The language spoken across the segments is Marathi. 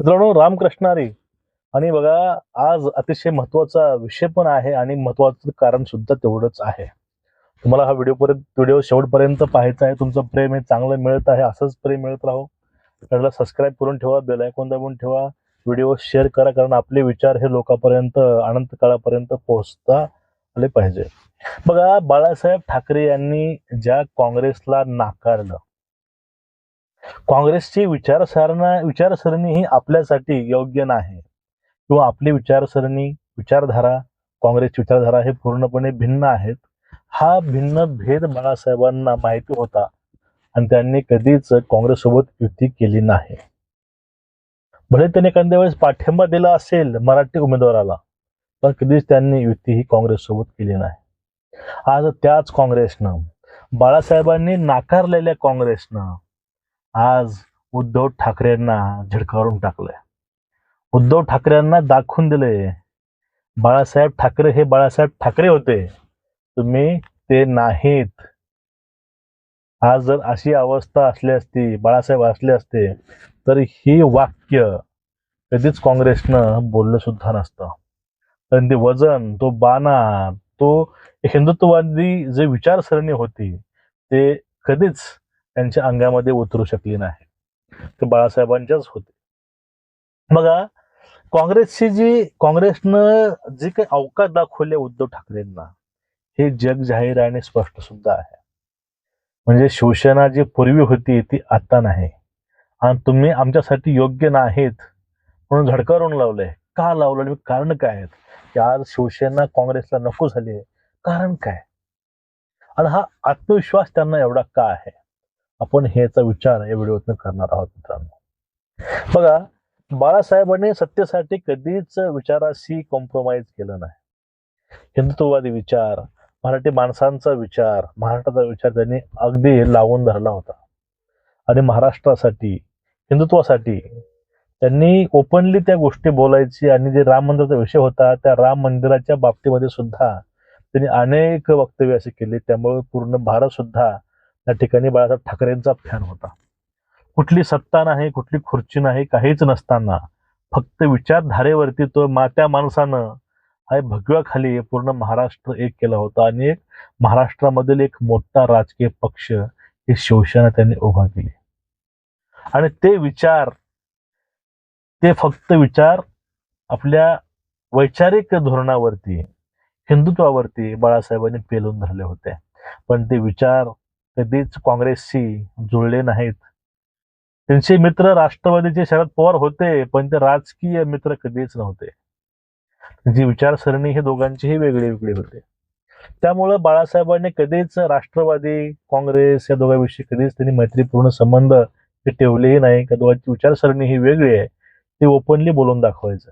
मित्रांनो रामकृष्णारी आणि बघा आज अतिशय महत्त्वाचा विषय पण आहे आणि महत्वाचं कारण सुद्धा तेवढंच आहे. तुम्हाला हा व्हिडिओ पर्यंत व्हिडिओ शेवटपर्यंत पाहायचा आहे. तुमचं प्रेम हे चांगलं मिळत आहे असंच प्रेम मिळत राहो. त्याला सबस्क्राईब करून ठेवा बेल आयकॉन दाबून ठेवा. व्हिडिओ शेअर करा कारण आपले विचार हे लोकांपर्यंत अनंत काळापर्यंत पोहोचता आले पाहिजे. बघा बाळासाहेब ठाकरे यांनी ज्या काँग्रेसला नाकारलं काँग्रेसची विचारसरणा विचारसरणी ही आपल्यासाठी योग्य नाही. किंवा आपली विचारसरणी विचारधारा काँग्रेसची विचारधारा हे पूर्णपणे भिन्न आहेत. हा भिन्न भेद बाळासाहेबांना माहिती होता आणि त्यांनी कधीच काँग्रेससोबत युती केली नाही. भले त्यांनी एखाद्या वेळेस पाठिंबा दिला असेल मराठी उमेदवाराला पण कधीच त्यांनी युती ही काँग्रेससोबत केली नाही. आज त्याच काँग्रेसनं बाळासाहेबांनी नाकारलेल्या काँग्रेसनं आज उद्धव ठाकरेंना झिडकारून टाकलंय. उद्धव ठाकरेंना दाखवून दिले बाळासाहेब ठाकरे हे बाळासाहेब ठाकरे होते. तुम्ही ते नाहीत. आज जर अशी अवस्था असली असती बाळासाहेब असले असते तर ही वाक्य कधीच काँग्रेसनं बोललं सुद्धा नसतं. पण ते वजन तो बाणा तो हिंदुत्ववादी जे विचारसरणी होती ते कधीच त्यांच्या अंगामध्ये उतरू शकली नाही. ते बाळासाहेबांच्याच होते. बघा काँग्रेसची जी काँग्रेसनं जे काही अवकाश दाखवले उद्धव ठाकरेंना हे जग जाहीर आहे आणि स्पष्ट सुद्धा आहे. म्हणजे शिवसेना जी पूर्वी होती ती आता नाही. आणि तुम्ही आमच्यासाठी योग्य नाहीत म्हणून झडकारून लावलंय. का लावलं? आणि कारण काय आहेत? की आज शिवसेना काँग्रेसला नको झाली आहे कारण काय? आणि हा आत्मविश्वास त्यांना एवढा का आहे? आपण ह्याचा विचार या व्हिडिओतून करणार आहोत मित्रांनो. बघा बाळासाहेबांनी सत्तेसाठी कधीच विचाराशी कॉम्प्रोमाइज केलं नाही. हिंदुत्ववादी विचार मराठी माणसांचा विचार महाराष्ट्राचा विचार त्यांनी अगदी लावून धरला होता. आणि महाराष्ट्रासाठी हिंदुत्वासाठी त्यांनी ओपनली त्या गोष्टी बोलायची आणि जे राम मंदिराचा विषय होता त्या राम मंदिराच्या बाबतीमध्ये सुद्धा त्यांनी अनेक वक्तव्य असे केले. त्यामुळे पूर्ण भारत सुद्धा त्या ठिकाणी बाळासाहेब ठाकरेंचा फॅन होता. कुठली सत्ता नाही कुठली खुर्ची नाही काहीच नसताना फक्त विचारधारेवरती तो मात्या माणसानं हा भगव्या खाली पूर्ण महाराष्ट्र एक केला होता आणि एक महाराष्ट्रामधील एक मोठा राजकीय पक्ष हे शिवसेना त्यांनी उभा केली. आणि ते विचार ते फक्त विचार आपल्या वैचारिक धोरणावरती हिंदुत्वावरती बाळासाहेबांनी पेलून धरले होते. पण ते विचार कधीच काँग्रेसशी जुळले नाहीत. त्यांचे मित्र राष्ट्रवादीचे शरद पवार होते पण ते राजकीय मित्र कधीच नव्हते. त्यांची विचारसरणी हे दोघांचीही वेगळी वेगळी होते. त्यामुळं बाळासाहेबांनी कधीच राष्ट्रवादी काँग्रेस या दोघांविषयी कधीच त्यांनी मैत्रीपूर्ण संबंध हे ठेवलेही नाही. का दोघांची विचारसरणी ही वेगळी आहे. ते ओपनली बोलून दाखवायचं.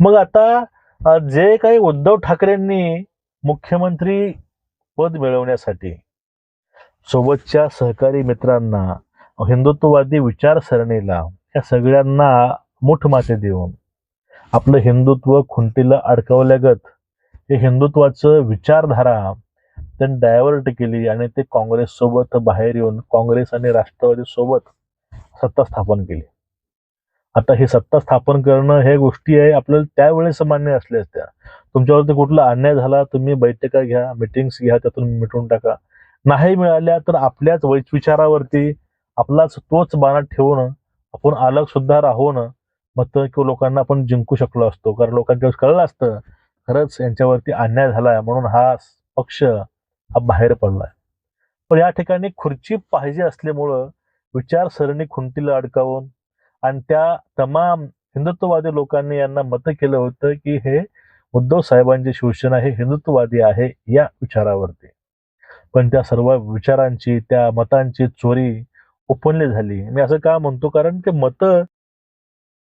मग आता जे काही उद्धव ठाकरेंनी मुख्यमंत्री पद मिळवण्यासाठी सोबतच्या सहकारी मित्रांना हिंदुत्ववादी विचारसरणीला या सगळ्यांना मुठमाते देऊन आपलं हिंदुत्व खुंटीला अडकवल्यागत हे हिंदुत्वाचं विचारधारा त्यांनी डायव्हर्ट केली आणि ते काँग्रेससोबत बाहेर येऊन काँग्रेस आणि राष्ट्रवादी सोबत सत्ता स्थापन केली. आता ही सत्ता स्थापन करणं हे गोष्टी आहे आपल्याला त्यावेळेस मान्य असल्या असत्या. तुमच्यावरती कुठला अन्याय झाला तुम्ही बैठका घ्या मिटिंग्स घ्या त्यातून मिटवून टाका. नाही मिळाल्या तर आपल्याच विचारावरती आपलाच तोच बाणा ठेवून आपण अलग सुद्धा राहून मत किंवा लोकांना आपण जिंकू शकलो असतो. कारण लोकांच्या कळलं असतं खरंच यांच्यावरती अन्याय झालाय म्हणून हा पक्ष हा बाहेर पडलाय. पण या ठिकाणी खुर्ची पाहिजे असल्यामुळं विचारसरणी खुंटीला अडकावून आणि त्या तमाम हिंदुत्ववादी लोकांनी यांना मत केलं होतं की हे उद्धव साहेबांची शिवसेना हे हिंदुत्ववादी आहे या विचारावरती. पण त्या सर्व विचारांची त्या मतांची चोरी ओपनली झाली. मी असं का म्हणतो? कारण ते मतं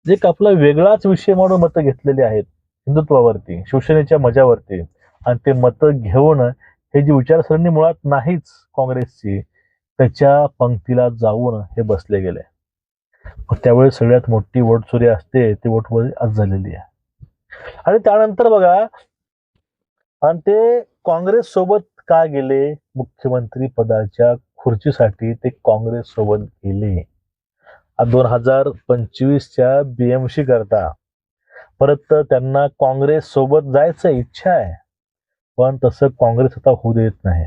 जे आपला वेगळाच विषय म्हणून मतं घेतलेली आहेत हिंदुत्वावरती शिवसेनेच्या मजावरती. आणि ते मतं घेऊन हे जी विचारसरणी मुळात नाहीच काँग्रेसची त्याच्या पंक्तीला जाऊन हे बसले गेले. त्यावेळी सगळ्यात मोठी वोट चोरी असते ती वोट आज झालेली आहे. आणि त्यानंतर बघा आणि ते काँग्रेस सोबत का गेले? मुख्यमंत्री पदाच्या खुर्चीसाठी ते काँग्रेस सोबत गेले. दोन हजार पंचवीसच्या बीएमसी करता. परत त्यांना काँग्रेस सोबत जायचं इच्छा आहे. पण तसं काँग्रेस आता होऊ देत नाही.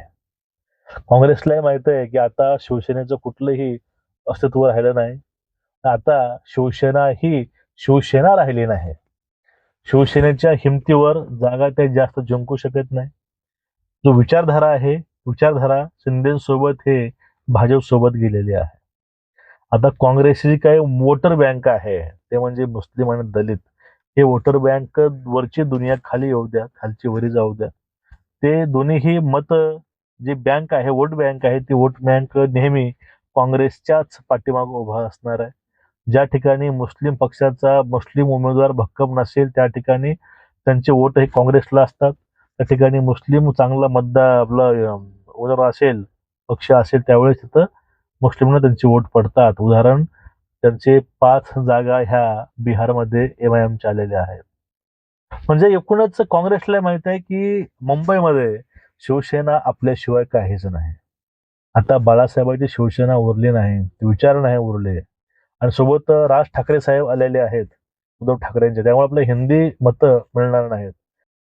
काँग्रेसलाही माहीत आहे की आता शिवसेनेचं कुठलंही अस्तित्व राहिलं नाही. आता शिवसेना ही शिवसेना राहिली नाही. शिवसेनेच्या हिमतीवर जागा ते जास्त जिंकू शकत नाही. जो विचारधारा आहे विचारधारा शिंदेसोबत हे भाजप सोबत गेलेली आहे. आता काँग्रेसची काही वोटर बँक आहे ते म्हणजे मुस्लिम आणि दलित हे वोटर बँक वरची दुनिया खाली येऊ द्या खालची वरी जाऊ द्या. ते दोन्हीही मत जी बँक आहे वोट बँक आहे ती वोट बँक नेहमी काँग्रेसच्याच पाठीमागे उभा असणार आहे. ज्या ठिकाणी मुस्लिम पक्षाचा मुस्लिम उमेदवार भक्कम नसेल त्या ठिकाणी त्यांचे वोट हे काँग्रेसला असतात. त्या ठिकाणी मुस्लिम चांगला मतदार आपला अं, उमेदवार असेल पक्ष असेल त्यावेळेस तिथं मुस्लिमना त्यांची वोट पडतात. उदाहरण त्यांचे पाच जागा ह्या बिहारमध्ये एम आय एमच्या आलेल्या आहेत. म्हणजे एकूणच काँग्रेसला माहीत आहे की मुंबईमध्ये शिवसेना आपल्याशिवाय काहीच नाही. आता बाळासाहेबांची शिवसेना उरली नाही विचार नाही उरले. आणि सोबत राज ठाकरे साहेब आलेले आहेत उद्धव ठाकरेंचे. त्यामुळे आपल्या हिंदी मतं मिळणार नाहीत.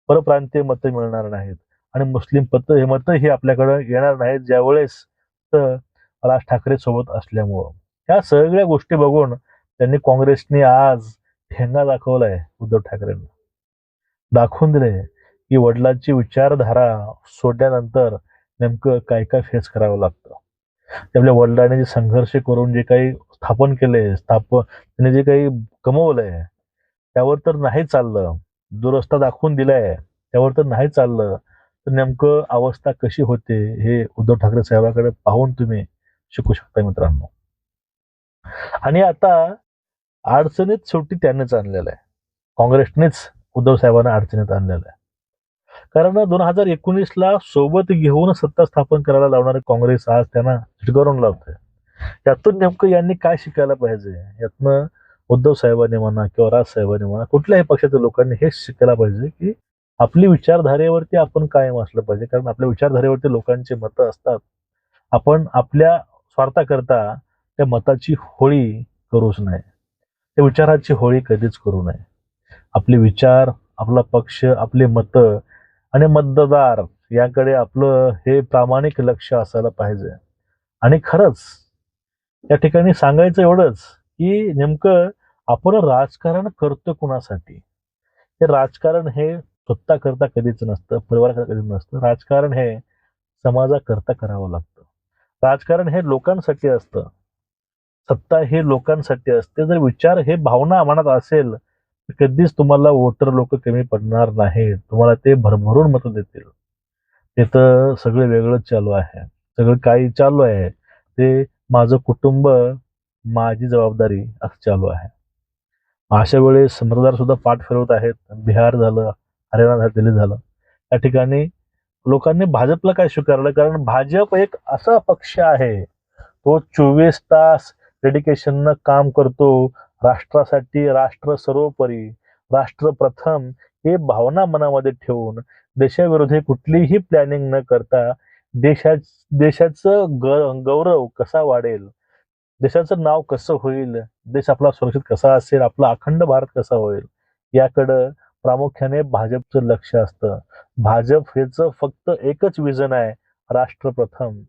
परप्रांतीय मतं मिळणार नाहीत. आणि मुस्लिम पत हे मतं ही आपल्याकडे येणार नाहीत ज्यावेळेस तर राज ठाकरे सोबत असल्यामुळं. ह्या सगळ्या गोष्टी बघून त्यांनी काँग्रेसने आज ठेंगा दाखवलाय उद्धव ठाकरेंना. दाखवून दिले की वडिलांची विचारधारा सोडल्यानंतर नेमकं काय काय फेस करावं लागतं. त्यामुळे वडिलांनी जे संघर्ष करून जे काही स्थापन केले स्थाप त्यांनी जे काही कमवलंय त्यावर तर नाही चाललं. दुरस्ता दाखवून दिलाय त्यावर तर नाही चाललं. तर नेमकं अवस्था कशी होते हे उद्धव ठाकरे साहेबाकडे पाहून तुम्ही शिकू शकता मित्रांनो. आणि आता अडचणीत शेवटी त्यांनीच आणलेलं आहे. काँग्रेसनेच उद्धव साहेबांना अडचणीत आणलेलं आहे. कारण दोन हजार एकोणीस ला सोबत घेऊन सत्ता स्थापन करायला लावणारे काँग्रेस आज त्यांना चिटकरून लावतोय. यातून नेमकं यांनी काय शिकायला पाहिजे? यातनं उद्धव साहेबांनी म्हणा किंवा राज साहेबांनी म्हणा कुठल्याही पक्षाच्या लोकांनी हेच शिकायला पाहिजे की आपली विचारधारेवरती आपण कायम असलं पाहिजे. कारण आपल्या विचारधारेवरती लोकांचे मतं असतात. आपण आपल्या स्वार्थाकरता त्या मताची होळी करूच नये. त्या विचाराची होळी कधीच करू नये. आपले विचार आपला पक्ष आपले मतं आणि मतदार याकडे आपलं हे प्रामाणिक लक्ष असायला पाहिजे. आणि खरंच या ठिकाणी सांगायचं एवढंच की नेमकं आपण राजकारण करतो कुणासाठी? हे राजकारण हे स्वतः करता कधीच नसतं परिवाराकरता कधीच नसतं. राजकारण हे समाजाकरता करावं लागतं. राजकारण हे लोकांसाठी असतं. सत्ता हे लोकांसाठी असते. जर विचार हे भावना मनात असेल तर कधीच तुम्हाला वोटर लोक कमी पडणार नाही तुम्हाला ते भरभरून मतं देतील. ते तर सगळं वेगळंच चालू आहे. सगळं काही चालू आहे. ते माझं कुटुंब माझी जबाबदारी असं चालू आहे. अशा वेळेस मतदार सुद्धा पाठ फिरवत आहेत. बिहार झालं हरियाणा झालं दिल्ली झालं. त्या ठिकाणी लोकांनी भाजपला काय स्वीकारलं? कारण भाजप एक असा पक्ष आहे तो चोवीस तास डेडिकेशननं काम करतो. राष्ट्रासाठी राष्ट्र सर्वोपरी राष्ट्र प्रथम हे भावना मनामध्ये ठेवून देशाविरोधी कुठलीही प्लॅनिंग न करता देशा देशाचं ग गौरव कसा वाढेल? देशाचं नाव कसं होईल? देश आपला सुरक्षित कसा असेल? आपला अखंड भारत कसा होईल? याकडं प्रामुख्याने भाजपचं लक्ष असतं. भाजप हेच फक्त एकच विजन आहे राष्ट्र प्रथम.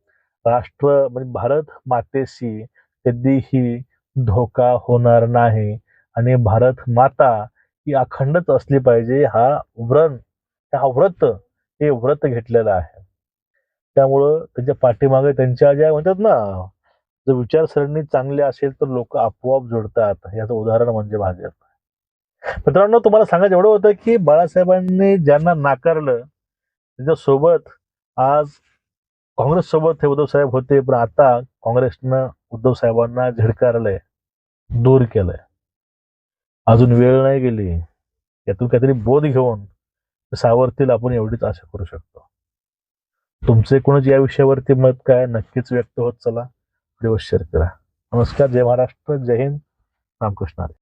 राष्ट्र म्हणजे भारत मातेशी कधीही धोका होणार नाही आणि भारत माता ही अखंडच असली पाहिजे हा व्रण हा व्रत हे व्रत घेतलेलं आहे. त्यामुळं त्यांच्या पाठीमागे त्यांच्या ज्या म्हणतात ना जर विचारसरणी चांगली असेल तर लोक आपोआप जोडतात. याचं उदाहरण म्हणजे भाजप. मित्रांनो तुम्हाला सांगायचं एवढं होतं की बाळासाहेबांनी ज्यांना नाकारलं त्यांच्यासोबत आज काँग्रेस सोबत हे उद्धव साहेब होते पण आता काँग्रेसनं उद्धव साहेबांना झिडकारलंय दूर केलंय. अजून वेळ नाही गेली. यातून काहीतरी बोध घेऊन सावरतील आपण एवढीच आशा करू शकतो. तुमचे एकूणच या विषयावरती मत काय? नक्कीच व्यक्त होत चला. दिवस शेअर करा. नमस्कार जय महाराष्ट्र जय हिंद. रामकृष्ण आले